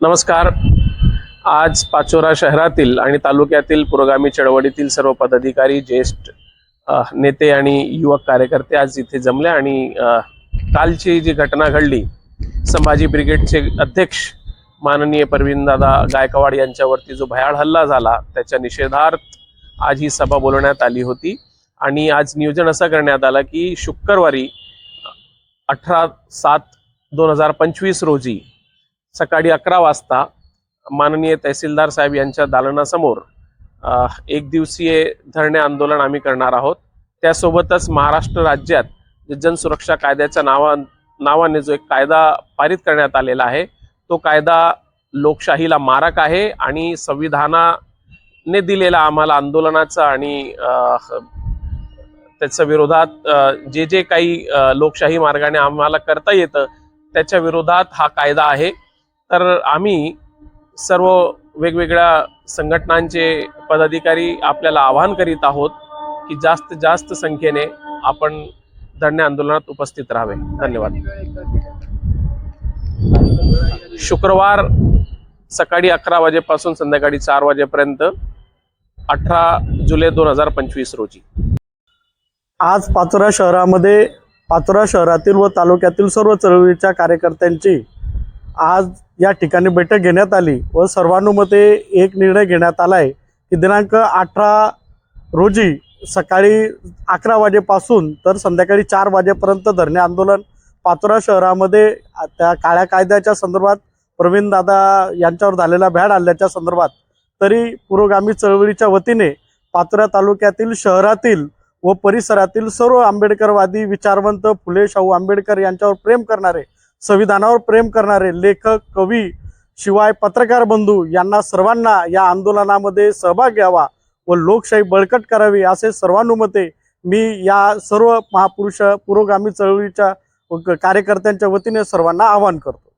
नमस्कार. आज पाचोरा शहरातील आणि तालुक्यातील पुरोगामी चळवळीतील सर्व पदाधिकारी ज्येष्ठ नेते आणि युवक कार्यकर्ते आज इथे जमले आणि कालची जी घटना घडली संभाजी ब्रिगेडचे अध्यक्ष माननीय परवीनदादा गायकवाड यांच्यावरती जो भयाळ हल्ला झाला त्याच्या निषेधार्थ आज ही सभा बोलवण्यात आली होती. आणि आज नियोजन असं करण्यात आलं की शुक्रवारी अठरा सात दोन हजार पंचवीस रोजी सकाळी अकरा वाजता माननीय तहसीलदार साहेब यांच्या दालनासमोर एक दिवसीय धरणे आंदोलन आम्ही करणार आहोत. त्यासोबतच महाराष्ट्र राज्यात जनसुरक्षा कायद्याच्या नावा नावाने जो एक कायदा पारित करण्यात आलेला आहे तो कायदा लोकशाहीला मारक आहे आणि संविधानाने दिलेला आम्हाला आंदोलनाचा आणि त्याच्या विरोधात जे जे काही लोकशाही मार्गाने आम्हाला करता येतं त्याच्या विरोधात हा कायदा आहे. तर आम्ही सर्व वेगवेगळ्या संघटनांचे पदाधिकारी आपल्याला आवाहन करीत आहोत की जास्त जास्त संख्येने आपण धरणे आंदोलनात उपस्थित राहावे. धन्यवाद. शुक्रवार सकाळी अकरा वाजेपासून संध्याकाळी चार वाजेपर्यंत अठरा जुलै दोन हजार पंचवीस रोजी. आज पाचोरा शहरामध्ये पाचोरा शहरातील व तालुक्यातील सर्व चळवळीच्या कार्यकर्त्यांची आज या ठिकाणी बैठक घेण्यात आली व सर्वानुमते एक निर्णय घेण्यात आला आहे की दिनांक अठरा रोजी सकाळी अकरा वाजेपासून तर संध्याकाळी चार वाजेपर्यंत धरणे आंदोलन पाचोरा शहरामध्ये त्या काळ्या कायद्याच्या संदर्भात प्रवीणदादा यांच्यावर झालेला भ्याड हल्ल्याच्या संदर्भात तरी पुरोगामी चळवळीच्या वतीने पाचोरा तालुक्यातील शहरातील व परिसरातील सर्व आंबेडकरवादी विचारवंत फुले शाहू आंबेडकर यांच्यावर प्रेम करणारे संविधानावर प्रेम करणारे लेखक कवी शिवाय पत्रकार बंधू यांना सर्वांना या आंदोलनामध्ये सहभाग घ्यावा व लोकशाही बळकट करावी असे सर्वानुमते मी या सर्व महापुरुष पुरोगामी चळवळीच्या कार्यकर्त्यांच्या वतीने सर्वांना आवाहन करतो.